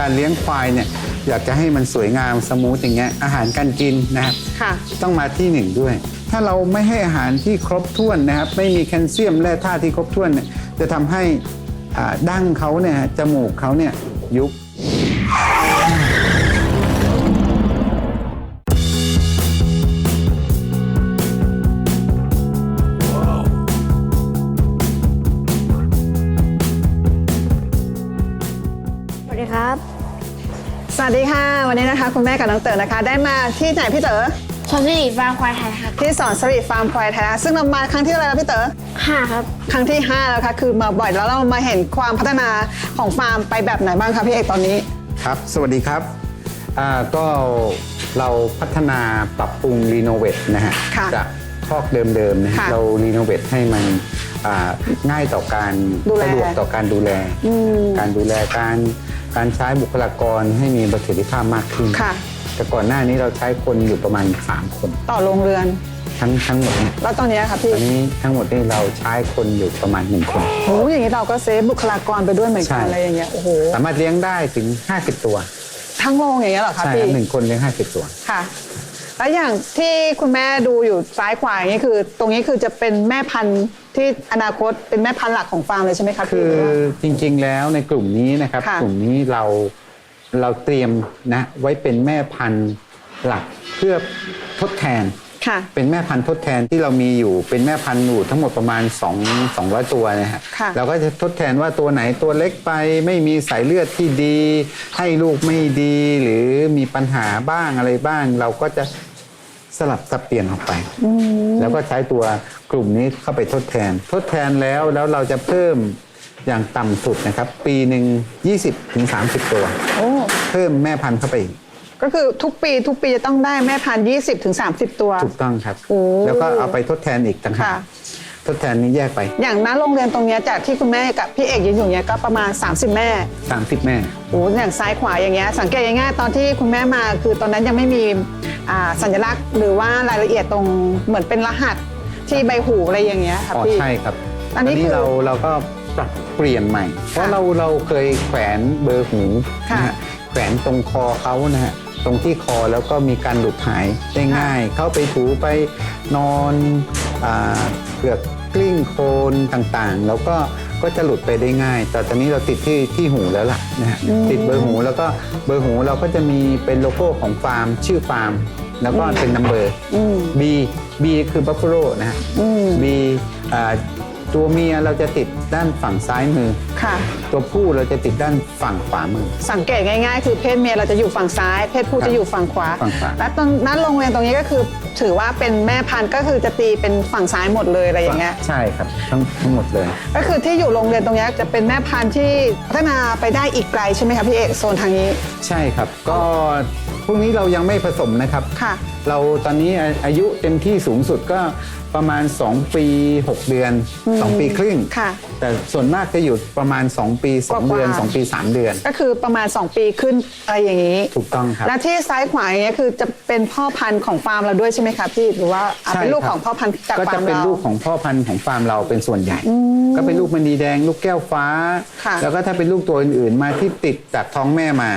การเลี้ยงควายเนี่ยอยากจะให้มันสวยงามสมูทอย่างเงี้ยอาหารการกินนะครับค่ะ ต้องมาที่หนึ่งด้วย ถ้าเราไม่ให้อาหารที่ครบถ้วนนะครับ ไม่มีแคลเซียมแร่ธาตุที่ครบถ้วนเนี่ยจะทำให้อ่าดั้งเขาเนี่ยจมูกเขาเนี่ยยุบ คะคุณแม่กับน้องเต๋อนะคะ ได้มาที่ไหนพี่เต๋อชนสิริฟาร์มควายไทยครับที่สอนสรีฟาร์มควายไทยนะคะซึ่งเรามาครั้งที่อะไรแล้วพี่เต๋อ ห้าครับ ครั้งที่ 5 แล้วค่ะคือมาบ่อยแล้วเรามาเห็นความพัฒนาของฟาร์มไปแบบไหนบ้างคะพี่เอกตอนนี้ ครับ สวัสดีครับอ่าก็เราพัฒนาปรับปรุงรีโนเวทนะฮะค่ะจากคอกเดิมๆนะฮะค่ะเรารีโนเวทให้มันอ่าง่ายต่อการดูแลสะดวกต่อการดูแลการดูแลการ การใช้บุคลากรให้มีประสิทธิภาพมากขึ้น ค่ะ แต่ก่อนหน้านี้เราใช้คนอยู่ประมาณ 3 คน ต่อโรงเรือน ทั้งทั้งหมดเนี่ยแล้วตอนนี้ค่ะพี่ตอนนี้ทั้งหมดนี่เราใช้คนอยู่ประมาณ 1 คน โอ้อย่างนี้เราก็เซฟบุคลากรไปด้วยเหมือนใช่กันอะไรอย่างเงี้ยโอ้โหสามารถเลี้ยงได้ถึง 50 ตัว ทั้งโรงอย่างเงี้ยเหรอคะใช่พี่ ครับหนึ่งคนเลี้ยง50 ตัว ค่ะ แล้วอย่างที่คุณแม่ดูอยู่ซ้ายขวาอย่างนี้คือ ตรงนี้คือจะเป็นแม่พันธุ์ ที่อนาคตเป็นแม่พันธุ์หลักของฟาร์มเลยใช่ไหมคะคืพี่ อจริงๆแล้วในกลุ่มนี้นะครับ ค่ะ กลุ่มนี้เราเราเตรียมนะไว้เป็นแม่พันธุ์หลักเพื่อทดแทน ค่ะ เป็นแม่พันธุ์ทดแทนที่เรามีอยู่เป็นแม่พันธุ์อยู่ทั้งหมดประมาณ 2 200 ตัวนะฮะค่ะเราก็จะทดแทนว่าตัวไหนตัวเล็กไปไม่มีสายเลือดที่ดี ให้ลูกไม่ดีหรือมีปัญหาบ้างอะไรบ้าง เราก็จะ สลับสับเปลี่ยนออกไป แล้วก็ใช้ตัวกลุ่มนี้เข้าไปทดแทน ทดแทนแล้วแล้วเราจะเพิ่มอย่างต่ำสุดนะครับ ปีหนึ่ง20ถึง30 ตัว โอ้ เพิ่มแม่พันธุ์เข้าไปอีกก็คือทุกปีทุกปีจะต้องได้แม่พันธุ์20ถึง30 ตัว ถูกต้องครับ โอ้แล้วก็เอาไปทดแทนอีกต่างหากค่ะ ทดแทนนี้แยกไป อย่างน้าโรงเรียนตรงเนี้ยจากที่คุณแม่กับพี่เอกยืนอยู่เนี้ยก็ประมาณ 30 แม่ 30 แม่ โอ้อย่างซ้ายขวาอย่างเงี้ยสังเกตง่ายๆตอนที่คุณแม่มาคือตอนนั้นยังไม่มีอ่าสัญลักษณ์ หรือว่ารายละเอียดตรงเหมือนเป็นรหัสที่ใบหูอะไรอย่างเงี้ยค่ะอ๋อพี่ ใช่ครับอันนี้คือเราเราก็ปรับเปลี่ยนใหม่ เพราะเราเราเคยแขวนเบอร์หูค่ะ นะฮะแขวนตรงคอเขานะฮะ ตรงที่คอแล้วก็มีการหลุดหายได้ง่าย เข้าไปถูไปนอนอาเกือกกลิ้งโคลนต่างๆ แล้วก็ก็จะหลุดไปได้ง่าย แต่ตอนนี้เราติดที่ที่หูแล้วล่ะนะฮะติดเบอร์หูแล้วก็เบอร์หูเราก็จะมีเป็นโลโก้ของฟาร์ม ชื่อฟาร์ม แล้วก็เป็นนัมเบอร์ B B คือ Buffalo นะฮะ B อ่า ตัวเมียเราจะติดด้านฝั่งซ้ายมือ ค่ะ ตัวผู้เราจะติดด้านฝั่งขวามือ สังเกตง่ายๆ คือเพศเมียเราจะอยู่ฝั่งซ้าย เพศผู้ครับจะอยู่ฝั่งขวา ฝั่งขวา และตรงนั้นโรงเรียนตรงนี้ก็คือถือว่าเป็นแม่พันธุ์ก็คือจะตีเป็นฝั่งซ้ายหมดเลยอะไรอย่างเงี้ย ใช่ครับทั้งทั้งหมดเลย ก็คือที่อยู่โรงเรียนตรงเนี้ยจะเป็นแม่พันธุ์ที่พัฒนาไปได้อีกไกลใช่ไหมคะพี่เอกโซนทางนี้ ใช่ครับ ก็พวกนี้เรายังไม่ผสมนะครับ ค่ะ เราตอนนี้อาอายุเต็มที่สูงสุดก็ประมาณ 2 ปี 6 เดือน 2 ปีครึ่ง ค่ะ แต่ส่วนมากจะอยู่ประมาณ 2 ปี 2 เดือนกว่าๆ2ปี 3 เดือน ก็คือประมาณ 2 ปีขึ้นอะไรอย่างนี้ ถูกต้องครับ และที่ซ้ายขวาอย่างเงี้ยคือจะเป็นพ่อพันธุ์ของฟาร์มเราด้วยใช่ไหมคะพี่หรือว่าอะใช่เป็นลูกครับของพ่อพันธุ์จากก็ฟาจะร์มเป็นเรา ลูกของพ่อพันธุ์ของฟาร์มเราเป็นส่วนใหญ่ ก็เป็นลูกมณีแดง ลูกแก้วฟ้า ค่ะ แล้วก็ถ้าเป็นลูกตัวอื่นๆมาที่ติดจากท้องแม่มา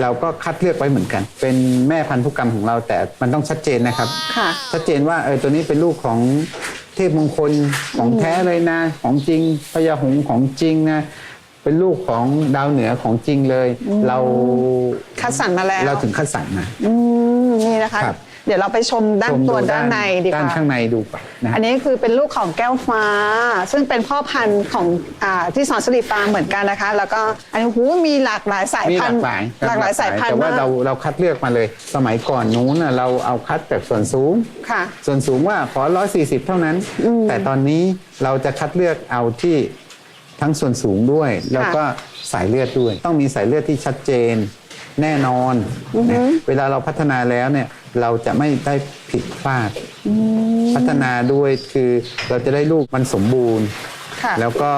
เราก็คัดเลือกไว้เหมือนกัน เป็นแม่พันธุกรรมของเราแต่มันต้องชัดเจนนะครับ ค่ะ ชัดเจนว่าเออตัวนี้เป็นลูกของเทพมงคลของแท้เลยนะ ของจริงพญาหงส์ของจริงนะเป็นลูกของดาวเหนือของจริงเลย เราคัดสรรมาแล้ว เราถึงคัดสรรมา อืมนี่นะคะ ครับ เดี๋ยวเราไปชมด้านชมตัวด้านในดีกด้านว่าข้างในดูก่อนนะฮะอันนี้คือเป็นลูกของแก้วฟ้า ซึ่งเป็นพ่อพันธุ์ของอาที่สอนสลีฟาร์มเหมือนกันนะคะ แล้วก็อันนี้หูมีหลากหลายสายมีหพัลานกธุ์หลายหลากหลายสายพันแต่ธุ์ว่ามากเราเราคัดเลือกมาเลย สมัยก่อนนู้นน่ะเราเอาคัดจากส่วนสูงค่ะ ส่วนสูงว่าขอ 140 เท่านั้น แต่ตอนนี้เราจะคัดเลือกเอาที่ทั้งส่วนสูงด้วย แล้วก็สายเลือดด้วย ต้องมีสายเลือดที่ชัดเจนแน่นอนนะเวลาเราพัฒนาแล้วเนี่ย เราจะไม่ได้ผิดพลาด พัฒนาด้วยคือเราจะได้ลูกมันสมบูรณ์ค่ะแล้วก็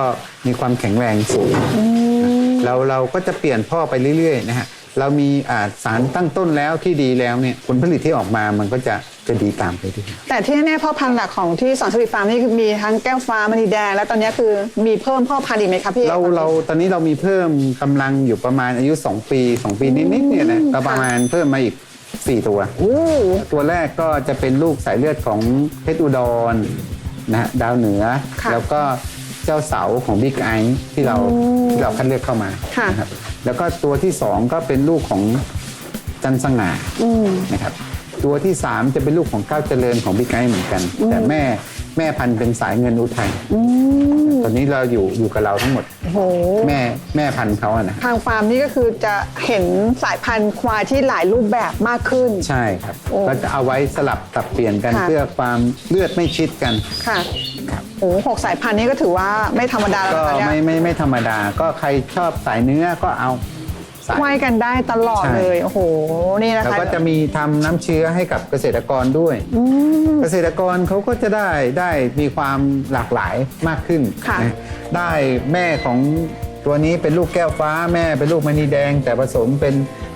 มีความแข็งแรงสูงเราเราก็จะเปลี่ยนพ่อไปเรื่อยๆนะฮะเรามีอ่าสารตั้งต้นแล้วที่ดีแล้วเนี่ยผลผลิตที่ออกมามันก็จะจะดีตามไปด้วยแต่ที่แน่ๆพ่อพันธุ์หลักของที่สอนสวิตฟาร์มนี่คือมีทั้งแก้วฟ้ามณีแดงและตอนนี้คือมีเพิ่มพ่อพันธุ์อีกไหมคะพี่เราเราตอนนี้เรามีเพิ่มกำลังอยู่ประมาณอายุ 2 ปี 2 ปีนิดๆเนี่ยนะเราประมาณเพิ่มมาอีก 4 ตัวอู้ตัวแรกก็จะเป็นลูกสายเลือดของเพชรอุดรนะฮะดาวเหนือค่ะแล้วก็เจ้าเสาของบิ๊กไอที่เราที่เราคัดเลือกเข้ามาค่ะนะครับแล้วก็ตัวที่สองก็เป็นลูกของจันทร์สง่านะครับตัวที่สามจะเป็นลูกของก้าวเจริญของบิ๊กไอเหมือนกัน แต่แม่ แม่พันธุ์เป็นสายเงินอุทัยตอนนี้เราอยู่อยู่กับเราทั้งหมด โอ้โห แม่แม่พันธุ์เขาอะนะทางฟาร์มนี่ก็คือจะเห็นสายพันธุ์ควายที่หลายรูปแบบมากขึ้น ใช่ครับโอ้ก็จะเอาไว้สลับสับเปลี่ยนกันค่ะ เพื่อความเลือดไม่ชิดกัน ค่ะโอ้โหหกสายพันธุ์นี้ก็ถือว่าไม่ธรรมดาแล้วก็นะคะไม่เนี่ยไม่ไม่ธรรมดา ก็ใครชอบสายเนื้อก็เอา สายควายกันได้ตลอดใช่เลย โอ้โห นี่นะแล้วคะก็จะมีทำน้ำเชื้อให้กับเกษตรกรด้วยเกษตรกรเขาก็จะได้ได้มีความหลากหลายมากขึ้นค่ะ นะได้แม่ของตัวนี้เป็นลูกแก้วฟ้าแม่เป็นลูกมณีแดง แต่ผสมเป็น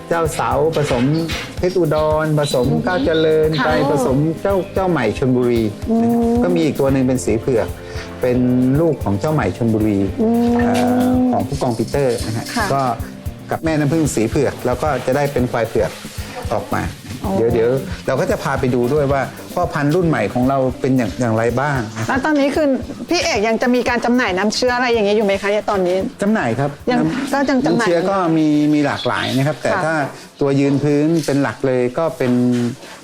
เจ้าเสาผสมเพชรอุดรผสมก้าวเจริญค่ะไปผสมเจ้าเจ้าใหม่ชนบุรีนะครับก็มีอีกตัวหนึ่งเป็นสีเผือก เป็นลูกของเจ้าใหม่ชนบุรีเอ่อของผู้กองปีเตอร์นะฮะค่ะ ก็ กับแม่น้ำผึ้งสีเผือก แล้วก็จะได้เป็นควายเผือกออกมา เดี๋ยวเดี๋ยวเราก็จะพาไปดูด้วยว่าพ่อพันธุ์รุ่นใหม่ของเราเป็นอย่างอย่างไรบ้างนะแล้วตอนนี้คือพี่เอกยังจะมีการจำหน่ายน้ำเชื้ออะไรอย่างเงี้ยอยู่ไหมคะเนี่ยตอนนี้ จำหน่ายครับยังน้ำก็ยังจำหน่ายน้ำเชื้อก็มีมีหลากหลายนะครับ แต่ค่ะถ้าตัวยืนพื้นเป็นหลักเลยก็เป็น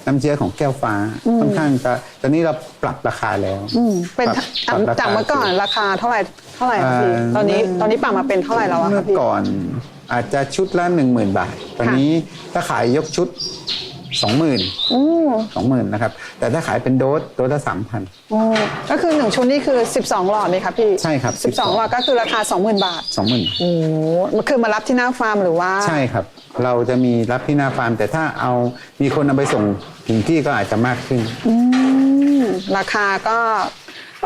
น้ำเชื้อของแก้วฟ้าค่อนข้างจะตอนนี้เราปรับราคาแล้วอืมเป็นปรับปรับราคจากเมื่อก่อนราคาเท่าไหร่เท่าไหร่คะพี่เอ่อตอนนี้ตอนนี้ปรับมาเป็นเท่าไหร่แล้วอะเมื่คะอพี่ ก่อน อาจจะชุดละ1 0,000 บาท ตอนนี้ถ้าขายยกชุด 20,000 อืม20,000นะครับ แต่ถ้าขายเป็นโดสโดสละ3,000โอ้ก็คือหนึ่งชุดนี่คือ 12 หลอดไหมคะพี่ใช่ครับ12 12 หลอดก็คือราคา 20,000 บาท 20,000 โอ้โหมันคือมารับที่หน้าฟาร์มหรือว่า ใช่ครับ เราจะมีรับที่หน้าฟาร์ม แต่ถ้าเอามีคนเอาไปส่งถึงที่ก็อาจจะมากขึ้น อืมราคาก็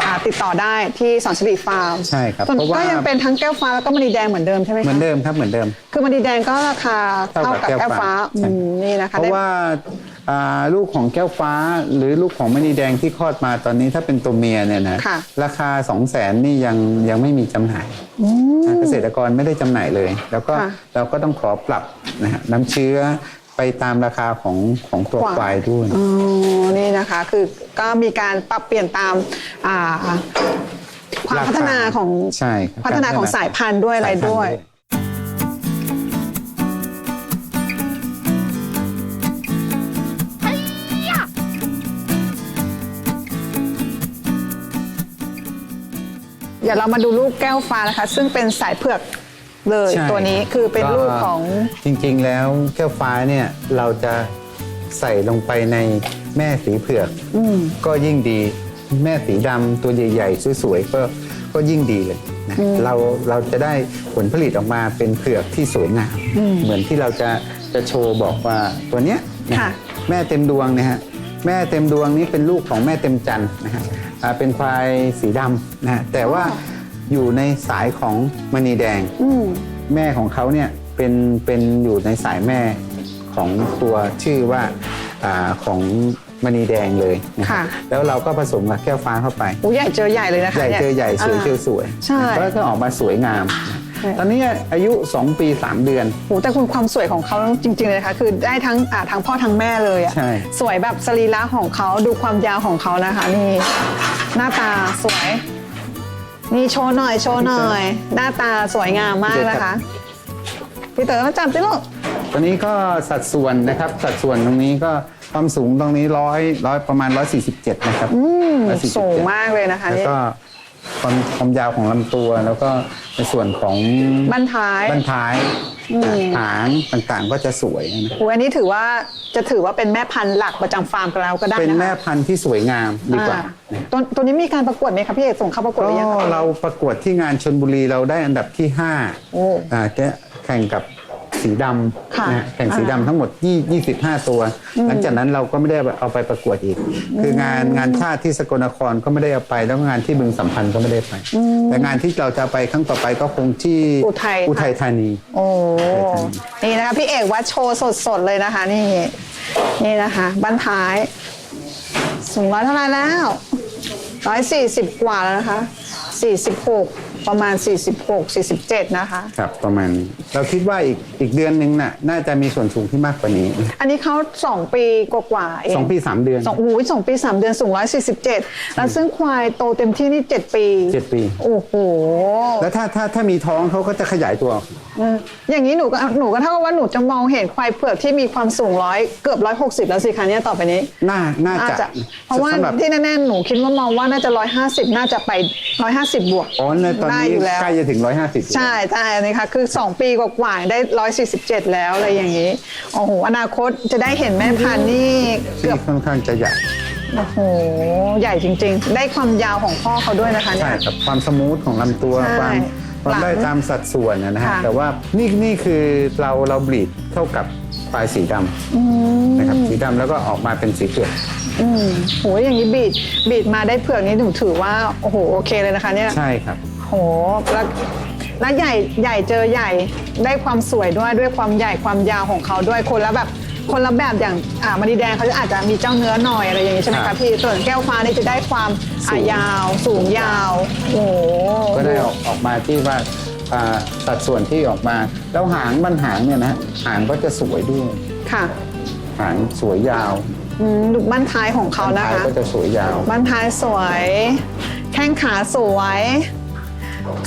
อ่าติดต่อได้ที่สอนสิริฟาร์มใช่ครับส่วนเพราะว่า ก็ยังเป็นทั้งแก้วฟ้าแล้วก็มณีแดงเหมือนเดิมใช่ไหมคะเหมือนเดิมครับเหมือนเดิม คือมณีแดงก็ราคาเท่าเท่ากักับบแก้แก้ววฟ้าฟ้าอืมนี่นะคะเพได้ราะว่าอ่าลูกของแก้วฟ้าหรือลูกของมณีแดงที่คลอดมาตอนนี้ถ้าเป็นตัวเมียเนี่ยนะค่ะราคา 2 0 0แสนนี่ยังยังไม่มีจำหน่ายเกษตรกรไม่ได้จำหน่ายเลย แล้วก็ค่ะ เราก็ต้องขอปรับนะฮะน้ำเชื้อไป ตามราคาของของตัวควายควายด้วย อ๋อนี่นะคะคือก็มีการปรับเปลี่ยนตามอ่าความราคาพัฒนาของใช่ครับพัฒนาของสายพันธุ์ด้วยอะไรสาพันด้วยเดี๋ยวเรามาดูลูกแก้วฟ้านะคะ ซึ่งเป็นสายเผือก เลยใช่ตัวนี้คือเป็นลูกของจริงๆแล้วแก้วฟ้าเนี่ยเราจะใส่ลงไปในแม่สีเผือกก็ยิ่งดีแม่สีดำตัวใหญ่ๆสวยๆก็ก็ยิ่งดีเลยนะเราเราจะได้ผลผลิตออกมาเป็นเผือกที่สวยงามเหมือนที่เราจะจะโชว์บอกว่าตัวเนี้ยนะค่ะ แม่เต็มดวงนะฮะแม่เต็มดวงนี้เป็นลูกของแม่เต็มจันทร์นะฮะอ่าเป็นควายสีดำนะฮะแต่ว่า อยู่ในสายของมณีแดง อืมแม่ของเขาเนี่ยเป็นเป็นอยู่ในสายแม่ของตัวชื่อว่าอาของมณีแดงเลยนะค่ะแล้วเราก็ผสมกับแก้วฟ้าเข้าไป โอ้ใหญ่เจอใหญ่เลยนะคะใหญ่นี่ยเจอใหญ่สวยาเจอสวยใช่ ก็ก็ออกมาสวยงาม ใช่ ตอนนี้อายุ 2 ปี 3 เดือน โอ้แต่คุณความสวยของเขาจริงๆเลยนะคะคือได้ทั้งอ่าทั้งพ่อทั้งแม่เลยอะใช่ สวยแบบสรีระของเขาดูความยาวของเขานะคะ นี่ หน้าตาสวย นี่โชว์หน่อยโชว์หน่อย หน้าตาสวยงามมากนะคะ พี่เต๋อมาจับสิลูกตอนนี้ก็สัดส่วนนะครับ สัดส่วนตรงนี้ก็ความสูงตรงนี้ร้อยร้อยประมาณ 147 นะครับ147สูงมากเลยนะคะแล้วนี่ก็ ความความยาวของลำตัวแล้วก็ในส่วนของบั้นท้าย บั้นท้ายหางต่างๆก็จะสวยนะโอ้อันนี้ถือว่าจะถือว่าเป็นแม่พันธุ์หลักประจำฟาร์มกันแล้วก็ได้เป็นนะคะแม่พันธุ์ที่สวยงามดีกว่าอ่ตัวตัวนี้มีการประกวดไหมคะพี่เอกส่งเข้าประกวดหก็รือยังคะ เราประกวดที่งานชนบุรีเราได้อันดับที่โอ้5อ่าแกแข่งกับ สีดค่ะำนะฮะแข่งสีอ่าดำทั้งหมด20 25 ตัว หลังจากนั้นเราก็ไม่ได้เอาไปประกวดอีก คืองานงานชาติที่สกลนครก็ไม่ได้เอาไป แล้วก็งานที่บึงสัมพันธ์ก็ไม่ได้ไป แต่งานที่เราจะไปครั้งต่อไปก็คงที่อุทัย อุทัยธานี โอ้นี่นะคะพี่เอกวัดโชว์สดๆเลยนะคะ นี่ นี่นะคะบั้นท้ายสูงร้อยเท่าไหรแล้วร้อยสี่สิบกว่าแล้วนะคะสี่สิบหก ประมาณสี่สิบหกสี่สิบเจ็ดนะคะ ครับประมาณนี้เราคิดว่าอีกอีกเดือนหนึงน่ะน่าจะมีส่วนสูงที่มากกว่านี้อันนี้เขาสองปีกว่าๆเองสองปีสามเดือน สองโอ้ยสองปีสามเดือนสูงร้อยสี่สิบเจ็ดแล้วซึ่งควายโตเต็มที่นี่เจ็ดปีเจ็ดปี โอ้โห แล้วถ้าถ้าถ้ามีท้องเขาก็จะขยายตัวเอออย่างนี้หนูก็หนูก็เท่ากับว่าหนูจะมองเห็นควายเผือกที่มีความสูงร้อยเกือบร้อยหกสิบแล้วสิคะเนี่ยต่อไปนี้ น่าน่าน่าจะจะเพราะว่าสำหรับที่แน่ๆหนูคิดว่ามองว่าน่าจะร้อยห้าสิบน่าจะไปร้อยห้าสิบบวก อ๋อในตอนได้นี้อยู่แล้ว ใกล้จะถึง 150 ใช่ใช่นี่ค่ะคือ2ปีกว่าๆได้147แล้วอะไรอย่างนี้โอ้โหอนาคตจะได้เห็นแม่พันธุ์นี่เกืที่อบค่อนข้างจะใหญ่โอ้โหใหญ่จริง ๆ ได้ความยาวของพ่อเขาด้วยนะคะเนี่ใช่ย ครับความสมูทของลำตัวใช่ ความ ความได้หลังตามสัดส่วนนะฮะค่ะ แต่ว่านี่นี่คือเราเราบลีดเข้ากับปลายสีดำนะครับสีดำแล้วก็ออกมาเป็นสีเผือกอืมโหอย่างนี้บีดบีดมาได้เผือกนี้หนูถือว่าโอ้โหโอเคเลยนะคะเนี่ย ใช่ครับ โหแล้วแล้วใหญ่ใหญ่เจอใหญ่ได้ความสวยด้วยด้วยความใหญ่ความยาวของเขาด้วยคนละแบบ คนละแบบอย่างอ่ามณีแดงเขาจะอาจจะมีเจ้าเนื้อหน่อยอะไรอย่างนี้ใช่ไหมครัคะบ พี่ส่วนแก้วฟ้านี่จะได้ความสูอ่างยาว สูงยาว โอ้โห ก็ได้ออกออกมาที่ว่าอ่าสัดส่วนที่ออกมา แล้วหางมันหางเนี่ยนะฮะหางก็จะสวยด้วย ค่ะหางสวยยาวอืมดูบ้านท้ายของเขานะท้ายคะ ก็จะสวยยาว บ้านท้ายสวย แข้งขาสวย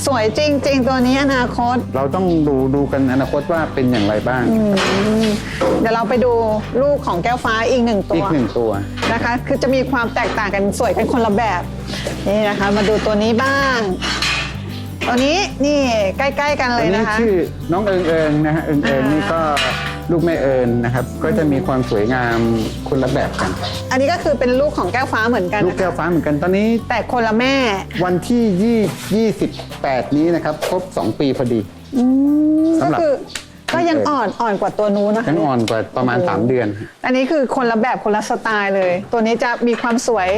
สวยจริง ๆ ตัวนี้อนาคตเราต้องดูดูกันอนาคตว่าเป็นอย่างไรบ้างเดี๋ยวเราไปดูลูกของแก้วฟ้าอีกหนึ่งตัอีว กหนึ่งตัว นะคะ คือจะมีความแตกต่างกันสวยกันคนละแบบ นี่นะคะ มาดูตัวนี้บ้าง ตัวนี้นี่ใกล้ ๆ กันเลตัวยนี้นะคะ ชื่อน้องเอิงเอิงนะฮะเอิงเอิงอ่านี่ นี่ก็ ลูกแม่เอิญนะครับ ก็จะมีความสวยงามคนละแบบกัน อันนี้ก็คือเป็นลูกของแก้วฟ้าเหมือนกันลูกนะแก้วคะฟ้าเหมือนกันตอนนี้ แต่คนละแม่วันที่ยี่28 นี้นะครับ ครบ 2 ปีพอดีสำหรับก็คือก็ยังอ่อนอ่อนกว่าตัวนู้นนะคะ ยังอ่อนกว่าประมาณ 3 เดือน อันนี้คือคนละแบบคนละสไตล์เลย ตัวนี้จะมีความสวย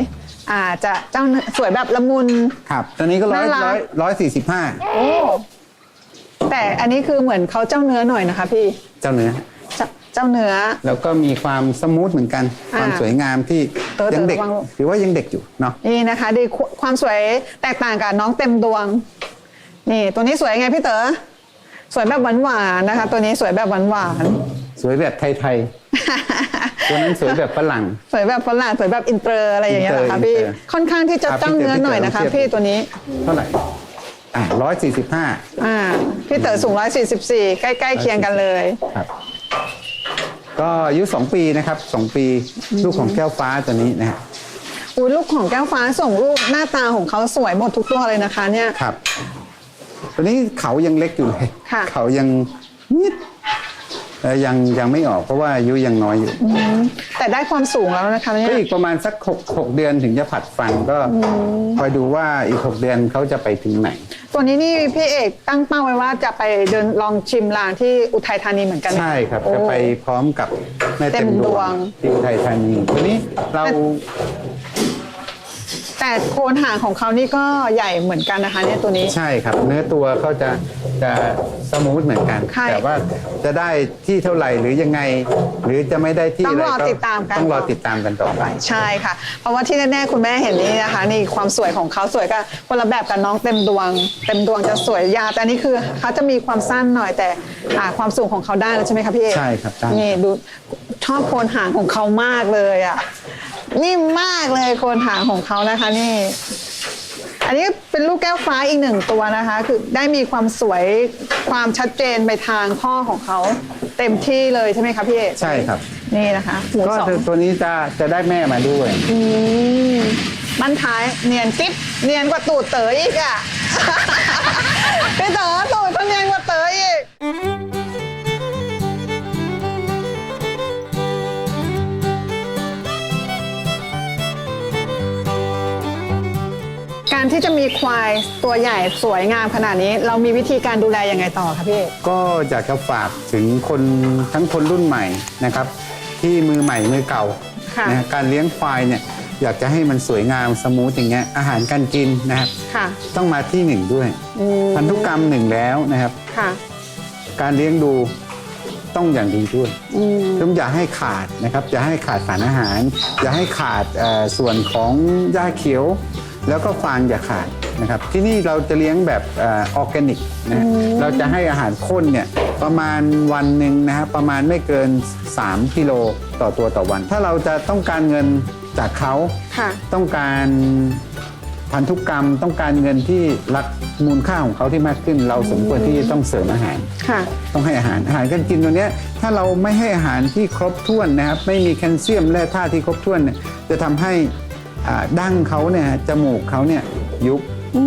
อ่าจะเจ้าสวยแบบละมุน ครับ ตอนนี้ก็ร้อยน่ารัก ร้อยร้อยสี่สิบห้าโอ้แต่อันนี้คือเหมือนเขาเจ้าเนื้อหน่อยนะคะพี่ เจ้าเนื้อ เจ้าเจ้าเนื้อ แล้วก็มีความสมูทเหมือนกันอ่าความสวยงามที่เต๋อยังเด็กเต๋อระวังลูกถือว่ายังเด็กอยู่เนาะนี่นะคะ ดีควความสวยแตกต่างกับน้องเต็มดวง นี่ ตัวนี้สวยไงพี่เต๋อสวยแบบหวานๆนะคะ ตัวนี้สวยแบบหวานสวยแบบไทยๆๆตัวนั้นสวยแบบฝรั่งสวยแบบฝรั่งสวยแบบอินเตอร์อะไรอย่างเงี้ยเหรอคะอินเตอร์พี่อินเตอร์ค่อนข้างที่จะครับเจ้าเนื้อหน่อยนะคะ พี่พี่เต๋อ ตัวนี้ เท่าไหร่อ่าร้อยสี่สิบห้า อ่าพี่เต๋อสูง144 ใกล้ๆเคียงกันเลย ครับ ก็อายุ2ปีนะครับ2ปีลูกของแก้วฟ้าตัวนี้นะฮะอุ้ยลูกของแก้วฟ้าส่งรูปหน้าตาของเขาสวยหมดทุกตัวเลยนะคะเนี่ย ครับตัวนี้เขายังเล็กอยู่เลยค่ะ เขายังนิดเอ่อยังยังไม่ออกเพราะว่าอายุยังน้อยอยู่แต่ได้ความสูงแล้วนะคะเนี่ก็ยอีกประมาณสักหกหกเดือนถึงจะผัดฟันก็คอยดูว่าอีก6เดือนเขาจะไปถึงไหน ตัวนี้นี่พี่เอกตั้งเป้าไว้ว่าจะไปเดินลองชิมลางที่อุทัยธานีเหมือนกันใช่ครับโอ้จะไปพร้อมกับแม่เต็มเต็มดดววงงที่อุทัยธานีตัวนี้เรา แต่โคนหางของเขานี่ก็ใหญ่เหมือนกันนะคะเนี่ยตัวนี้ ใช่ครับ เนื้อตัวเขาจะจะสมูทเหมือนกัน ค่ะแต่ว่าจะได้ที่เท่าไหร่หรือยังไง หรือจะไม่ได้ที่ต้องรออะไรติดตามกัน ต้องรอติดตามกันต่อไป ใช่ค่ะ เพราะว่าที่แน่ๆคุณแม่เห็นนี่นะคะ นี่ความสวยของเขาสวยกับคนละแบบกับน้องเต็มดวง เต็มดวงจะสวยยาวแต่อันนี้คือเขาจะมีความสั้นหน่อยแต่อ่าความสูงของเขาได้แล้วใช่ไหมคะพี่เอกใช่ครับได้ นี่ดูชอบโคนหางของเขามากเลยอะ นิ่มมากเลยโคนหางของเขานะคะนี่ อันนี้เป็นลูกแก้วฟ้าอีกหนึ่งตัวนะคะ คือได้มีความสวยความชัดเจนไปทางพ่อของเขาเต็มที่เลยใช่ไหมคะพี่เอกใช่ครับ นี่นะคะหูก็สองตัวนี้จะจะได้แม่มาด้วย อืมบ้านท้ายเนียนกิ๊บเนียนกว่าตูดเต๋ออีกอะ พี่เต๋อตู การที่จะมีควายตัวใหญ่สวยงามขนาดนี้ เรามีวิธีการดูแลยังไงต่อคะพี่เอกก็อยากจะฝากถึงคนทั้งคนรุ่นใหม่นะครับ ที่มือใหม่มือเก่าค่ะ นะการเลี้ยงควายเนี่ยอยากจะให้มันสวยงามสมูทอย่างเงี้ยอาหารการกินนะครับค่ะต้องมาที่หนึ่งด้วยอืมพันธุกรรมหนึ่งแล้วนะครับ ค่ะการเลี้ยงดูต้องอย่างดีด้วย อืม ต้องอย่าให้ขาดนะครับอย่าให้ขาดสารอาหาร อย่าให้ขาดเอ่อส่วนของหญ้าเขียว แล้วก็ฟางอย่าขาดนะครับที่นี่เราจะเลี้ยงแบบออร์แกนิกนะเราจะให้อาหารข้นเนี่ยประมาณวันหนึ่งนะฮะประมาณไม่เกิน 3กิโลต่อตัวต่อวัน ถ้าเราจะต้องการเงินจากเขาค่ะต้องการพันธุกรรมต้องการเงินที่รักมูลค่าของเขาที่มากขึ้น เราสมควรที่จะต้องเสริมอาหารค่ะต้องให้อาหารอาหารการกินตัวเนี้ยถ้าเราไม่ให้อาหารที่ครบถ้วนนะครับ ไม่มีแคลเซียมแร่ธาตุที่ครบถ้วนเนี่ยจะทำให้ อ่าดั้งเขาเนี่ยจมูกเขาเนี่ยยุบอื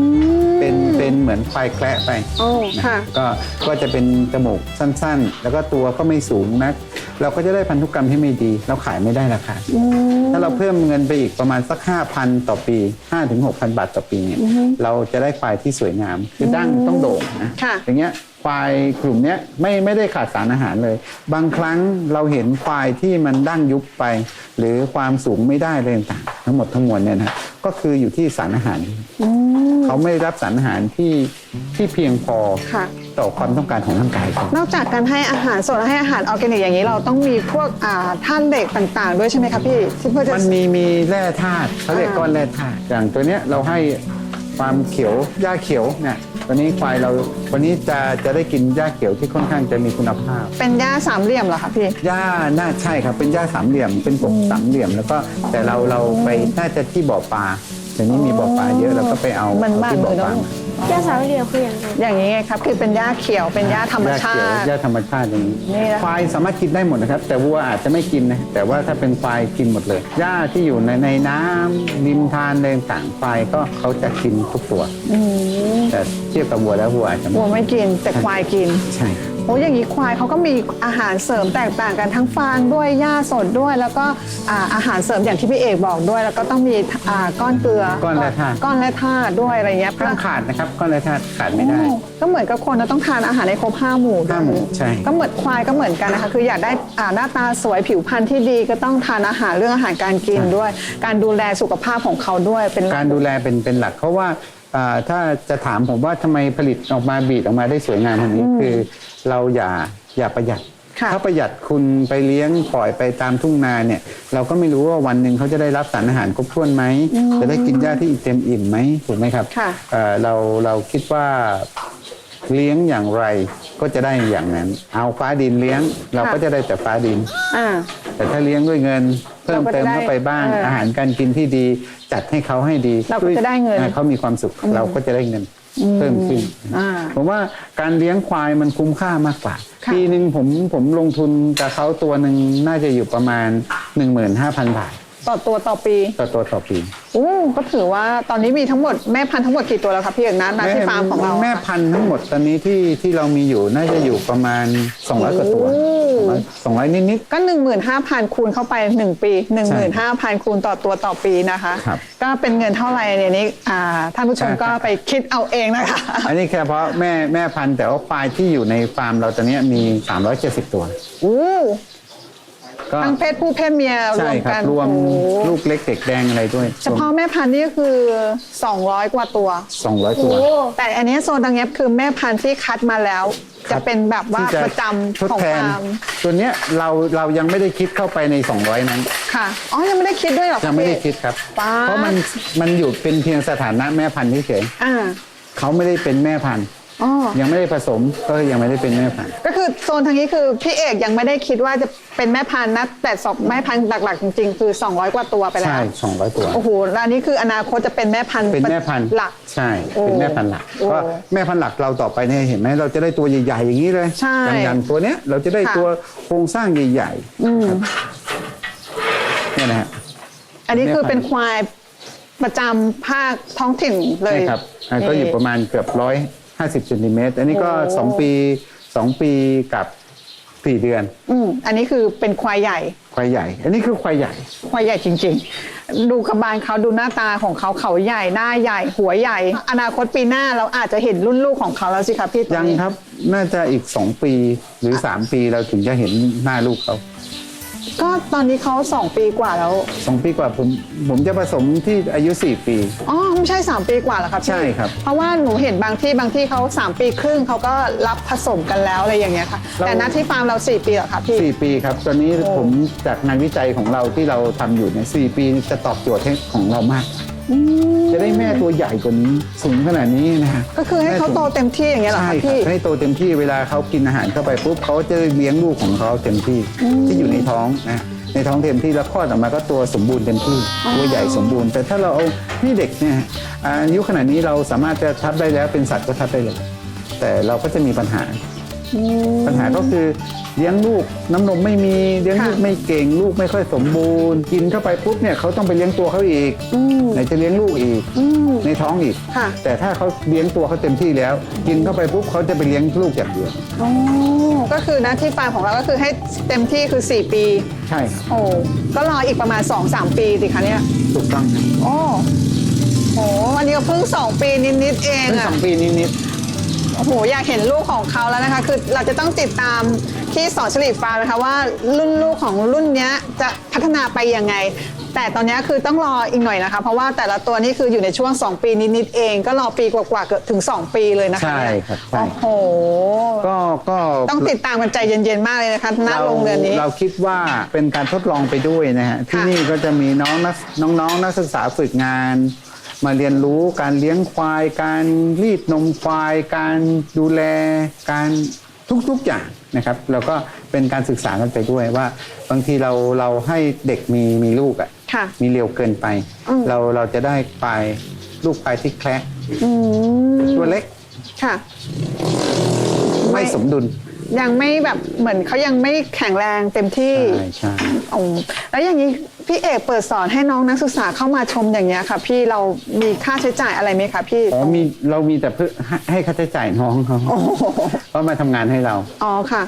มเป็นเป็นเหมือนควายแคระไป โอ้นะค่ะ ก็ก็จะเป็นจมูกสั้นๆ แล้วก็ตัวก็ไม่สูงนัก เราก็จะได้พันธุกรรมที่ไม่ดี เราขายไม่ได้ราคา อืม ถ้าเราเพิ่มเงินไปอีกประมาณสัก 5,000 ต่อปี 5-6,000 บาทต่อปีเนี่ยเราจะได้ควายที่สวยงาม คือดั้งต้องโด่งนะค่ะ อย่างเงี้ยควายกลุ่มเนี้ยไม่ไม่ได้ขาดสารอาหารเลย บางครั้งเราเห็นควายที่มันดั้งยุบไป หรือความสูงไม่ได้อะไรต่างๆ ทั้งหมดทั้งมวลเนี่ยนะก็คืออยู่ที่สารอาหาร อืม เขาไม่ได้รับสารอาหารที่ที่เพียงพอค่ะ ต่อความต้องการของร่างกายเขา นอกจากการให้อาหารสดและให้อาหารออร์แกนิกอย่างนี้เราต้องมีพวกอ่าท่านเหล็กต่างๆ ด้วยใช่ไหมคะพี่ที่เพื่อจะ มันมีมีแร่ธาตุเขาเรียกอ่า ก้อนแร่ธาตุอย่างตัวเนี้ยเราให้ความเขียวหญ้าเขียวเนี่ย วันนี้ควายเราวันนี้จะจะได้กินหญ้าเขียวที่ค่อนข้างจะมีคุณภาพ เป็นหญ้าสามเหลี่ยมเหรอคะพี่ หญ้าน่าใช่ครับเป็นหญ้าสามเหลี่ยมเป็นปกสามเหลี่ยม แล้วก็แต่เราเราไปน่าจะที่บ่อปลาเดี๋ยวนี้มีบ่อปลาเยอะเราก็ไปเอามันบ้านที่บ่อปลาเลยเนอะ มา แก้วสามเหลี่ยมคืออย่างไรอย่างนี้ไงครับ คือเป็นหญ้าเขียวเป็นหญ้าธรรมชาหญ้เขียวติ หญ้าธรรมชาติอย่างนี้นี่นะคะควายสามารถกินได้หมดนะครับ แต่วัวอาจจะไม่กินนะแต่ว่าถ้าเป็นควายกินหมดเลยหญ้าที่อยู่ในในน้ำริมทานอะไรต่างๆควายก็เขาจะกินทุกตัว อืมแต่เทียบกับวัวแล้ววัวอาจจะวัวไม่ไม่กินแต่ควายกิน ใช่โอ้อย่างนี้ควายเขาก็มีอาหารเสริมแตกต่างกันทั้งฟางด้วยหญ้าสดด้วย แล้วก็อ่าอาหารเสริมอย่างที่พี่เอกบอกด้วย แล้วก็ต้องมีอ่าก้อนเกลือก้อนแร่ธาตุ ก้อนแร่ธาตุด้วยอะไรเงี้ยห้ามขาดนะครับก้อนแร่ธาตุขาดไม่ได้ โอ้ก็เหมือนกับคนเราต้องทานอาหารในครบห้าหมู่ด้วยห้าหมู่ใช่ ก็เหมือนควายก็เหมือนกันนะคะ คืออยากได้อ่าหน้าตาสวยผิวพรรณที่ดีก็ต้องทานอาหารเรื่องอาหารการกินด้วย การดูแลสุขภาพของเขาด้วยเป็นการดูแลเป็นเป็นหลัก เพราะว่าอ่าถ้าจะถามผมว่าทำไมผลิตออกมาบีดออกมาได้สวยงามแบบนี้ คือ เราอย่าอย่าประหยัด ค่ะ ถ้าประหยัดคุณไปเลี้ยงปล่อยไปตามทุ่งนาเนี่ย เราก็ไม่รู้ว่าวันหนึ่งเขาจะได้รับสารอาหารครบถ้วนไหมจะได้กินหญ้าที่เต็มอิ่มไหมถูกไหมครับค่ะ เอ่อเราเราคิดว่าเลี้ยงอย่างไรก็จะได้อย่างนั้น เอาฟ้าดินเลี้ยง เราก็จะได้แต่ฟ้าดิน อ่า แต่ถ้าเลี้ยงด้วยเงินเพิ่มเติมเข้าไปบ้างเราก็จะได้อาหารการกินที่ดี จัดให้เขาให้ดีเราก็จะได้เงิน อ่าเขามีความสุขเราก็จะได้เงิน เพิ่มขึ้น อ่า ผมว่าการเลี้ยงควายมันคุ้มค่ามากกว่า ค่ะ ปีหนึ่งผมผมลงทุนกับเขาตัวหนึ่งน่าจะอยู่ประมาณ 15,000 บาท ต่อตัวต่อปีต่อตัวต่อปีอู้ก็ถือว่าตอนนี้มีทั้งหมดแม่พันธุ์ทั้งหมดกี่ตัวแล้วครับพี่เอกนะนะที่ฟาร์มของเราแม่อะค่ะพันธุ์ทั้งหมดตอนนี้ที่ที่เรามีอยู่น่าจะอยู่ประมาณ 200กว่าตัวโอ้200นิดก็ 15,000 คูณเข้าไป 1 ปี 15,000 คูณต่อตัวต่อปีนะคะครับก็เป็นเงินเท่าไหร่เนี่ยนี้อ่าท่านผู้ชมใช่ครับก็ไปคิดเอาเองนะคะๆอันนี้แค่เพราะแม่แม่พันธุ์แต่ว่าควายที่อยู่ในฟาร์มเราตอนนี้มี 370 ตัว อู้ ก็ทั้งเพศผู้เพศเมียรใช่วมครักับนรวมโอ้โหลูกเล็กเด็กแดงอะไรด้วยเฉพาะแม่พันธุ์นี่ก็คือ 200 กว่าตัว 200 ตัวโอ้แต่อันนี้โซนดังเงี้ยคือแม่พันธุ์ที่คัดมาแล้ว ครัจะบเป็นแบบว่าที่ประจำทดของแทนฟาร์มตัวเนี้ยเราเรายังไม่ได้คิดเข้าไปใน 200 นั้น ค่ะอ๋อยังไม่ได้คิดด้วยเหรอคะยังไม่ได้พี่คิดครับป๊าเพราะมันมันอยู่เป็นเพียงสถานะแม่พันธุ์เฉยอ่า ๆเขาไม่ได้เป็นแม่พันธุ์ อ๋อ ยังไม่ได้ผสมก็ยังไม่ได้เป็นแม่พันธุ์ก็คือโซนทางนี้คือพี่เอกยังไม่ได้คิดว่าจะเป็นแม่พันธุ์นะ แต่สองแม่พันธุ์หลักๆจริงๆ คือ 200 กว่าตัวไปแล้วใช่200 ตัว โอ้โหแล้วอันนี้คืออนาคตจะเป็นแม่พันธุ์เป็นแม่พันธุ์หลัก ใช่โอ้เป็นแม่พันธุ์หลักโอ้ก็แม่พันธุ์หลักเราต่อไปเนี่ยเห็นไหมเราจะได้ตัวใหญ่ๆอย่างนี้เลยใช่อย่างอย่างตัวเนี้ยเราจะได้ค่ะ ตัวโครงสร้างใหญ่ๆครับเนี่ยนะฮะ อันนี้คือแม่พันธุ์เป็นควายประจำภาคท้องถิ่นเลย ใช่ครับอ่าก็อยู่ประมาณเกือบร้อย ห้าสิบเซนติเมตรอันนี้ก็ โอ้สองปีสองปีกับสี่เดือน อืมอันนี้คือเป็นควายใหญ่ ควายใหญ่ อันนี้คือควายใหญ่ ควายใหญ่จริง ๆ ดูกระบาลเขาดูหน้าตาของเขาเขาใหญ่หน้าใหญ่หัวใหญ่ อนาคตปีหน้าเราอาจจะเห็นรุ่นลูกของเขาแล้วสิคะพี่ตัวยังนี้ ครับ น่าจะอีกสองปีหรือสามปีเราถึงจะเห็นหน้าลูกเขา ก็ตอนนี้เขาสองปีกว่าแล้ว สองปีกว่าผมผมจะผสมที่อายุ 4 ปี อ๋อไม่ใช่ 3 ปีกว่าเหรอครับพี่ใช่ครับ เพราะว่าหนูเห็นบางที่บางที่เขา3 ปีครึ่งเขาก็รับผสมกันแล้วอะไรอย่างเงี้ยค่ะ เรา แต่นัดที่ฟาร์มเรา 4 ปีเหรอคะพี่ 4 ปีครับ ตอนนี้โอ้ ผมจากงานวิจัยของเราที่เราทำอยู่เนี่ยสปีจะตอบโจทย์ให้ของเรามากจะได้แม่ตัวใหญ่กว่านี้สูงขนาดนี้นะฮะก็คือให้เขาโตเต็มที่อย่างเงี้ยเหรอใช่คะครับพี่ให้โตเต็มที่เวลาเขากินอาหารเข้าไปปุ๊บเขาจะเลี้ยงลูกของเขาเต็มที่ที่อยู่ในท้องนะในท้องเต็มที่แล้วคลอดออกมาก็ตัวสมบูรณ์เต็มที่ตัวใหญ่สมบูรณ์ แต่ถ้าเราเอานี่เด็กเนี่ยอายุขนาดนี้เราสามารถจะทับได้แล้วเป็นสัตว์ก็ทับได้เลย แต่เราก็จะมีปัญหา ปัญหาก็คือเลี้ยงลูกน้ำนมไม่มีเลี้ยงลูกค่ะไม่เก่ง ลูกไม่ค่อยสมบูรณ์ กินเข้าไปปุ๊บเนี่ยเขาต้องไปเลี้ยงตัวเขาอีกไหนจะเลี้ยงลูกอีกอืมในท้องอีกค่ะแต่ถ้าเขาเลี้ยงตัวเขาเต็มที่แล้ว กินเข้าไปปุ๊บเขาจะไปเลี้ยงลูกอย่างเดียวอ๋อก็คือนะที่ฟาร์มของเราก็คือให้เต็มที่คือ 4 ปี ใช่ครับโอ้ก็รออีกประมาณ 2-3 ปีสิคะเนี่ยถูกต้องครับโอ้โหวันนี้ก็เพิ่ง 2 ปีนิดๆเองเพิ่งอะสองปีนิด โอ้โหอยากเห็นลูกของเขาแล้วนะคะ คือเราจะต้องติดตามที่สอนฉลีฟาร์มนะคะว่ารุ่นลูกของรุ่นเนี้ยจะพัฒนาไปยังไง แต่ตอนเนี้ยคือต้องรออีกหน่อยนะคะ เพราะว่าแต่ละตัวนี่คืออยู่ในช่วง 2 ปีนิดๆเอง ก็รอปีกว่าๆเกือบถึง 2 ปีเลยนะคะใช่เนี่ยครับใช่ โอ้โหๆก็ก็ต้องติดตามกันใจเย็นๆมากเลยนะคะหน้าโรงเรือนนี้ เราคิดว่าเป็นการทดลองไปด้วยนะฮะที่ค่ะนี่ก็จะมีน้องนักน้องๆนักศึกษาฝึกงาน มาเรียนรู้การเลี้ยงควาย การรีดนมควาย การดูแล การทุกๆอย่างนะครับแล้วก็เป็นการศึกษากันไปด้วยว่า บางทีเราเราให้เด็กมีมีลูกอะค่ะ มีเร็วเกินไปอืมเราเราจะได้ควายลูกควายที่แคระอืมตัวเล็ก ค่ะ ไม่ไม่สมดุล ยังไม่แบบเหมือนเขายังไม่แข็งแรงเต็มที่ใช่ใช่อ๋อแล้วอย่างนี้พี่เอกเปิดสอนให้น้องนักศึกษาเข้ามาชมอย่างเงี้ยค่ะ พี่เรามีค่าใช้จ่ายอะไรไหมคะพี่อ๋อมีเรามีแต่เพื่อให้ให้ค่าใช้จ่ายน้องเขาโอ้โหก็มาทำงานให้เรา อ๋อค่ะ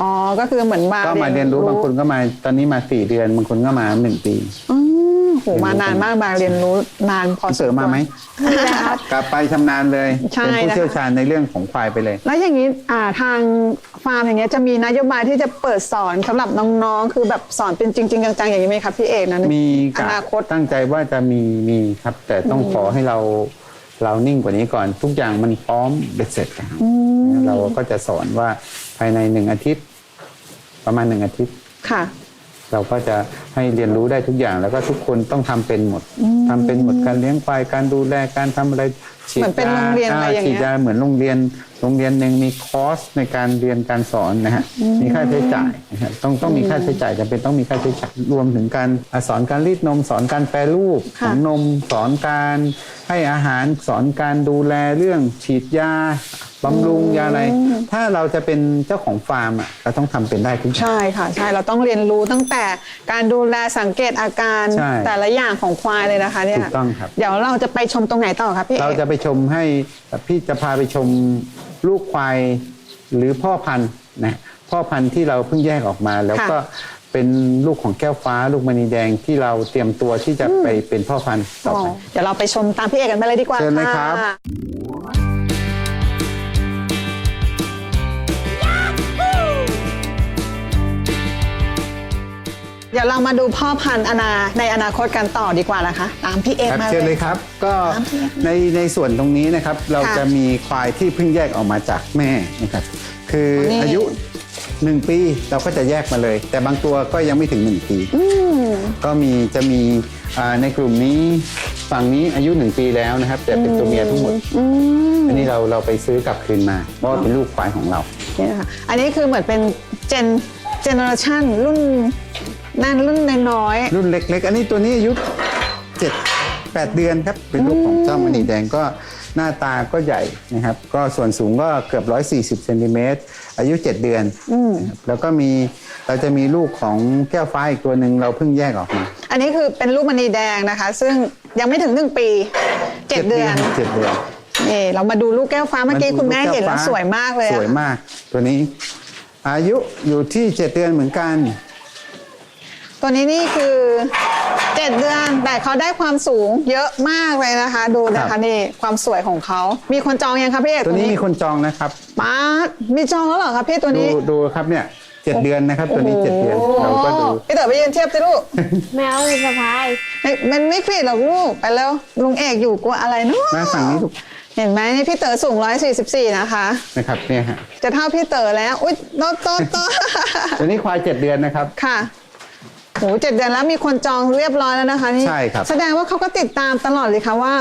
อ๋อ ก็คือเหมือนมาก็มาเรียนรู้บางคนก็มาตอนนี้มาสี่เดือนบางคนก็มาหนึ่งปีอืมโหมานานมากมาเรียนรู้นานพอเสริมมาไหมมีแล้วกลับไปชำนาญเลยใช่เป็นผู้นะคะเชี่ยวชาญในเรื่องของควายไปเลย แล้วอย่างนี้อ่าทางฟาร์มอย่างเงี้ยจะมีนโยบายที่จะเปิดสอนสำหรับน้องๆ คือแบบสอนเป็นจริง ๆ จังๆ อย่างนี้ไหมคะพี่เอกนะมีอกะนาคตตั้งใจว่าจะมีมีครับ แต่ต้องขอให้เราเรานิ่งกว่านี้ก่อนทุกอย่างมันพร้อมเบ็ดเสร็จแล้วเราก็จะสอนว่าภายในหนึ่งอาทิตย์ ประมาณหนึ่งอาทิตย์ ค่ะ เราก็จะให้เรียนรู้ได้ทุกอย่างแล้วก็ทุกคนต้องทำเป็นหมดทำเป็นหมดการเลี้ยงควายการดูแลการทำอะไรฉีดเหมือนเป็นโรงเรียนอะไรอย่างเงี้ย ฉีดยาเหมือนโรงเรียนโรงเรียนหนึ่งมีคอร์สในการเรียนการสอนนะฮะมีค่าใช้จ่ายนะฮะต้องต้องมีค่าใช้จ่ายจำเป็นต้องมีค่าใช้จ่ายรวมถึงการอะสอนการรีดนม สอนการแปรรูปขค่ะ องนมสอนการให้อาหารสอนการดูแลเรื่องฉีดยาบำรุงยาอะไร ถ้าเราจะเป็นเจ้าของฟาร์มอะเราต้องทำเป็นได้ทุกอย่าง ใช่ค่ะ ใช่เราต้องเรียนรู้ตั้งแต่การดูแลสังเกตอาการใช่แต่ละอย่างของควายเลยนะคะเนี่ยถูกต้องครับ เดี๋ยวเราจะไปชมตรงไหนต่อครับพี่เอก เราจะไปชมให้พี่จะพาไปชมลูกควายหรือพ่อพันธุ์นะพ่อพันธุ์ที่เราเพิ่งแยกออกมา แล้วก็เป็นลูกของแก้วฟ้า ลูกมณีแดงที่เราเตรียมตัวที่จะไปเป็นพ่อพันธุ์ต่ออ๋อไปเดี๋ยวเราไปชมตามพี่เอกกันไปเลยดีกว่าเชิญเลยครับ เดี๋ยวเรามาดูพ่อพันธุ์อนาในอนาคตกันต่อดีกว่านะคะ ตามพี่เอกครับมาเชิญเลเลย ยครับ ก็ตามที่ในในส่วนตรงนี้นะครับ เราค่ะจะมีควายที่เพิ่งแยกออกมาจากแม่นะครับ คือนี่ อายุหนึ่งปีเราก็จะแยกมาเลย แต่บางตัวก็ยังไม่ถึงหนึ่งปี ก็มีจะมีอ่าในกลุ่มนี้ฝั่งนี้อายุหนึ่งปีแล้วนะครับ แต่เป็นตัวเมียทั้งหมด อืมอันนี้เราเราไปซื้อกลับคืนมาเพราะว่าเป็นลูกควายของเรา นี่นะคะอันนี้คือเหมือนเป็นเจนเจเนอเรชันรุ่น นั่นรุ่นน้อยรุ่นเล็ก ๆ อันนี้ตัวนี้อายุเจ็ดแปดเดือนครับ เป็นลูกของเจ้ามณีแดงก็หน้าตาก็ใหญ่นะครับ ก็ส่วนสูงก็เกือบ 140เซนติเมตรอายุ 7 เดือนนะครับแล้วก็มีเราจะมีลูกของแก้วฟ้าอีกตัวหนึ่งเราเพิ่งแยกออกมาๆอันนี้คือเป็นลูกมณีแดงนะคะ ซึ่งยังไม่ถึงหนึ่งปีเจ็ดเดือนเจ็ดเดือนนี่เรามาดูลูกแก้วฟ้าเมื่อกี้คุณแม่เห็นแล้วสวยมากเลยอะสวยมากตัวนี้ อายุอยู่ที่ 7 เดือนเหมือนกัน ตัวนี้นี่คือเจ็ดเดือนแต่เขาได้ความสูงเยอะมากเลยนะคะ ดูนะครัคะบ นี่ความสวยของเขามีคนจองยังคะพี่เอกตัวนี้มีคนจองนะครับป้าดมีจองแล้วเหรอคะพี่ตัวดูนี้ดูครับเนี่ยเจ็ดเดือนนะครับ ตัวนี้เจ็ดเดือนโอ้โหเราก็ดู พี่เต๋อไปยืนเทียบสิลูกแมวมีสะพาย ไม่มันไม่ผิดหรอกลูกไปแล้วลุงเอกอยู่กลัวอะไรเนาะมาฝั่งนี้ลูก เห็นไหมนี่พี่เต๋อสูง 144 นะคะ นะครับเนี่ยฮะจะเท่าพี่เต๋อแล้ว อุ๊ยโตโตโตตัวนี้ควายเจ็ดเดือนนะครับ ค่ะ โหเจ็ดเดือนแล้วมีคนจองเรียบร้อยแล้วนะคะนี่ใช่ครับ แสดงว่าเขาก็ติดตามตลอดเลยค่ะว่า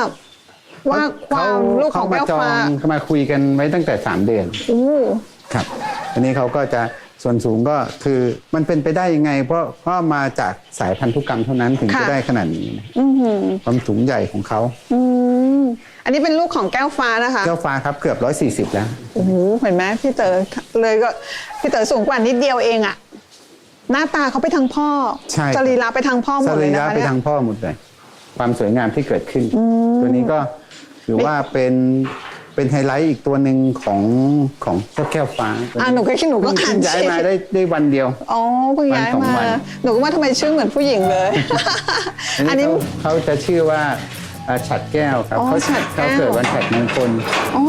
ว่าความลูกของเขาแก้มาวจอฟ้างเขามาคุยกันไว้ตั้งแต่ 3 เดือนอู้ครับอันนี้เขาก็จะส่วนสูงก็คือมันเป็นไปได้ยังไง เพราะเพราะมาจากสายพันธุกรรมเท่านั้นถึงจะได้ขนาดนี้นะอือหือความสูงใหญ่ของเขาอืมอันนี้เป็นลูกของแก้วฟ้านะคะเจ้าฟ้าครับเกือบ 140 แล้ว โอ้โหเห็นไหมพี่เต๋อเลยก็พี่เต๋อสูงกว่านิดเดียวเองอะ หน้าตาเขาไปทางพ่อใช่ครับสรีระไปทางพ่อหมสดเลรียนะระคะไปเนี่ย ทางพ่อหมดเลย ความสวยงามที่เกิดขึ้น ตัวนี้ก็ถือว่าเป็นเป็นไฮไลท์อีกตัวหนึ่งของของเจ้าแก้วฟ้าอะหนูก็คิดหนูก็เพิ่งอ่านย้ายชื่อมาได้ได้วันเดียว อ๋อเพิ่งย้ายวันสองมา วัน หนูก็ว่าทำไมชื่อเหมือนผู้หญิงเลย อันอันนี้นี้ เขาเขาจะชื่อว่าอ่าฉัดแก้วครับอ๋อเขาฉัดแก้วเขาเกิดวันฉัดมงคลอ๋อ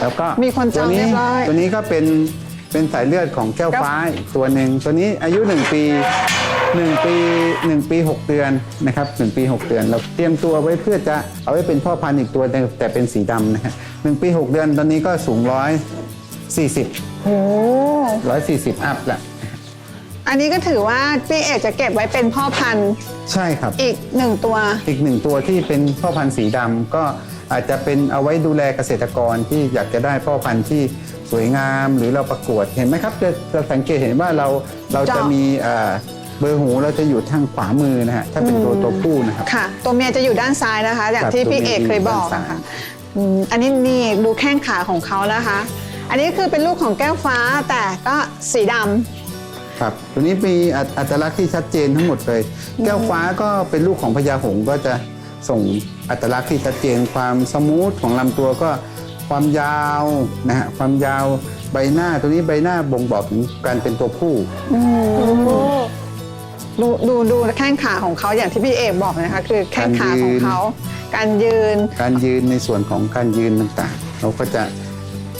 แล้วก็มีคนจองตัวเรียบร้อยตัวนี้ก็เป็น เป็นสายเลือดของแก้วแก้วฟ้าอีกตัวหนึ่งตัวนี้อายุหนึ่งปีหนึ่งปีหนึ่งปีหกเดือนนะครับหนึ่งปีหกเดือน เราเตรียมตัวไว้เพื่อจะเอาไว้เป็นพ่อพันธุ์อีกตัวหนึ่งแต่เป็นสีดำนะฮะหนึ่งปีหกเดือนตอนนี้ก็สูงร้อยสี่สิบโอ้ร้อยสี่สิบอัพละอันนี้ก็ถือว่าพี่เอกจะเก็บไว้เป็นพ่อพันธุ์ใช่ครับ อีกหนึ่งตัว อีกหนึ่งตัวที่เป็นพ่อพันธุ์สีดำก็อาจจะเป็นเอาไว้ดูแลเกษตรกรที่อยากจะได้พ่อพันธุ์ที่ สวยงาม หรือเราประกวดเห็นไหมครับจะจะสังเกตเห็นว่าเราเราจะเจาะมีเอ่อเบอร์หูเราจะอยู่ทางขวามือนะฮะถ้าเป็นตัวตัวผู้นะครับค่ะ ตัวเมียจะอยู่ด้านซ้ายนะคะ อย่างครับที่พี่ตัวเมียเอกเคยบอกอยู่ด้านซ้ายนะคะอืมอันนี้นี่ดูแข้งขาของเขานะคะ อันนี้คือเป็นลูกของแก้วฟ้าแต่ก็สีดำครับตัวนี้มีอัตอัตลักษณ์ที่ชัดเจนทั้งหมดเลย แก้วฟ้าก็เป็นลูกของพญาหงส์ก็จะส่งอัตลักษณ์ที่ชัดเจนความสมูทของลำตัวก็ ความยาวนะฮะความยาวใบหน้าตัวนี้ใบหน้าบ่งบอกถึงการเป็นตัวผู้ดูดูดูแข้งขาของเขาอย่างที่พี่เอกบอกนะคะ คือแข้งขาของเขา การยืน การยืนในส่วนของการยืนต่างๆ เราก็จะ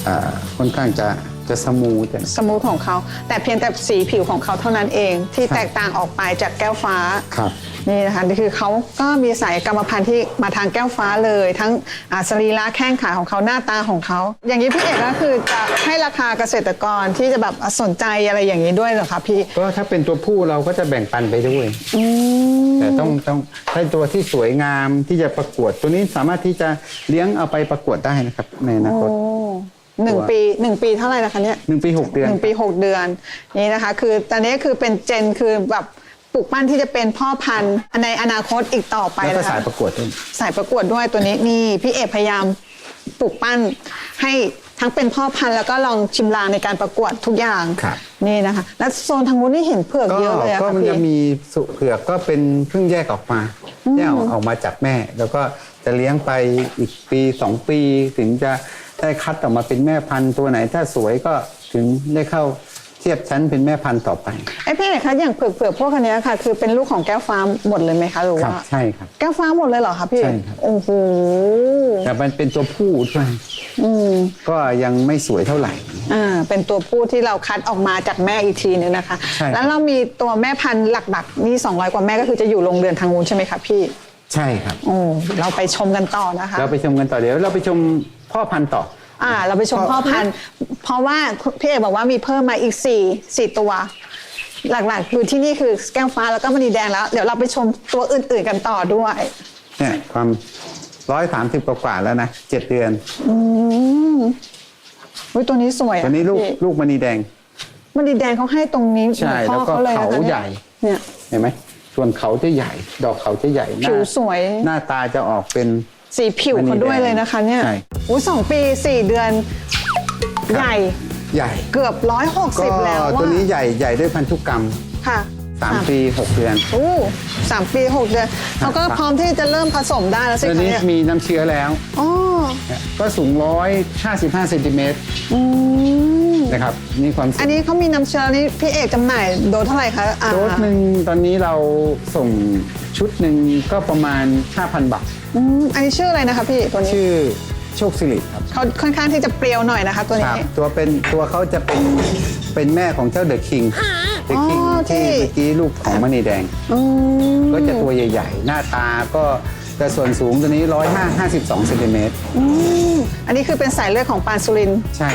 อ่าค่อนข้างจะ จะสมูทสมูทของเขา แต่เพียงแต่สีผิวของเขาเท่านั้นเองที่ครับแตกต่างออกไปจากแก้วฟ้าครับนี่นะคะนี่คือเขาก็มีสายกรรมพันธุ์ที่มาทางแก้วฟ้าเลย ทั้งอ่าสรีระแข้งขาของเขาหน้าตาของเขา อย่างนี้พี่เอกก็คือจะให้ราคาเกษตรกรที่จะแบบสนใจอะไรอย่างนี้ด้วยเหรอคะพี่ก็ถ้าเป็นตัวผู้เราก็จะแบ่งปันไปด้วยแต่ต้องต้องให้ตัวที่สวยงามที่จะประกวด ตัวนี้สามารถที่จะเลี้ยงเอาไปประกวดได้นะครับในอนาคต โอ้ หนึ่งปีหนึ่งปีเท่าไหร่นะคะเนี่ยหนึ่งปีหกเดือนหนึ่งปีหกเดือนนี่นะคะ คือตอนนี้คือเป็นเจนคือแบบปลูกปั้นที่จะเป็นพ่อพันธุ์ในอนาคตอีกต่อไปแล้วก็นะคะสายประกวดด้วยสายประกวดด้วยตัวนี้นี่พี่เอกพยายามปลูกปั้นให้ทั้งเป็นพ่อพันธุ์แล้วก็ลองชิมลางในการประกวดทุกอย่างครับนี่นะคะ แล้วโซนทางนู้นนี่เห็นเผือกก็เยอะเลยอะก็ค่ะมันพี่จะมีสุเผือกก็เป็นเพิ่งแยกออกมาแยกออกมาจากแม่ แล้วก็จะเลี้ยงไปอีกปีสองปีถึงจะ ได้คัดออกมาเป็นแม่พันธุ์ตัวไหน ถ้าสวยก็ถึงได้เข้าเทียบชั้นเป็นแม่พันธุ์ต่อไปไอ้พี่เอกคะอย่างเผือกเผือกๆพวกอันเนี้ยค่ะ คือเป็นลูกของแก้วฟ้าหมดเลยไหมคะหรือครับว่าใช่ครับ แก้วฟ้าหมดเลยเหรอคะพี่ใช่ครับ โอ้โหแต่มันเป็นตัวผู้ด้วยอืม ก็ยังไม่สวยเท่าไหร่ อ่าเป็นตัวผู้ที่เราคัดออกมาจากแม่อีกทีนึงนะคะ ใช่ครับ แล้วเรามีตัวแม่พันธุ์หลักๆนี่200 กว่าแม่ก็คือจะอยู่โรงเรือนทางนู้นใช่ไหมคะพี่ใช่ครับ โอ้เราไปชมกันต่อนะคะ เราไปชมกันต่อเดี๋ยวเราไปชม พ่อพันธุ์ต่อ อ่า เราไปชมพ่พ่ออพันธุ์เพราะว่าพี่เอกบอกว่ามีเพิ่มมาอีก4ี่สี่ตัว หลักๆคือที่นี่คือแก้วฟ้าแล้วก็มณีแดงแล้ว เดี๋ยวเราไปชมตัวอื่นๆกันต่อด้วย เนี่ยความร้อยสามสิบกว่าๆแล้วนะเจ็ดเดือนอุ้ยตัวนี้สวยอะตัวนี้ลูกพี่ลูกมณีแดง มณีแดงเขาให้ตรงนี้ใช่เหมือนพ่อแล้วก็เขาเลยนะคะเขานี่ยใหญ่ เนี่ย เห็นไหมส่วนเขาจะใหญ่ ดอกเขาจะใหญ่หน้าผิวสวย หน้าตาจะออกเป็นสีผิวเขาด้วยเลยนะคะเนี่ย ใช่ อุ้ยสองปีสี่เดือน ใหญ่ใหญ่เกือบร้อยหกก็สิบแล้วอะตัวนี้ใหญ่ใหญ่ด้วยพันธุกรรมค่ะสามปีหกเดือนอู้สามปีหกเดือนเขาก็พร้อมที่จะเริ่มผสมได้แล้วสิตัวคะนี้เนี่ยมีน้ำเชื้อแล้ว อ๋อก็สูงร้อยห้าสิบห้าเซนติเมตรอืมนะครับนี่ความสูง อันนี้เขามีน้ำเชื้อนี่พี่เอกจำหน่ายโดสเท่าไหร่คะอ่า โดสหนึ่งตอนนี้เราส่งชุดหนึ่งก็ประมาณ 5,000 บาท อืมอันนี้ชื่ออะไรนะคะพี่ตัวนี้ชื่อ โชคสิริครับเขาค่อนข้างที่จะเปรี้ยวหน่อยนะคะตัวครันี้บตัวเป็นตัวเขาจะเป็นเป็นแม่ของเจ้าเดอะคิงเดอะคิงอ๋อที่ ที่เมื่อกี้ลูกของมณีแดง อืมก็จะตัวใหญ่ ๆ หน้าตาก็แต่ส่วนสูงตัวนี้152เซนติเมตร อืมอันนี้คือเป็นสายเลือดของปานสุรินทร์ ใช่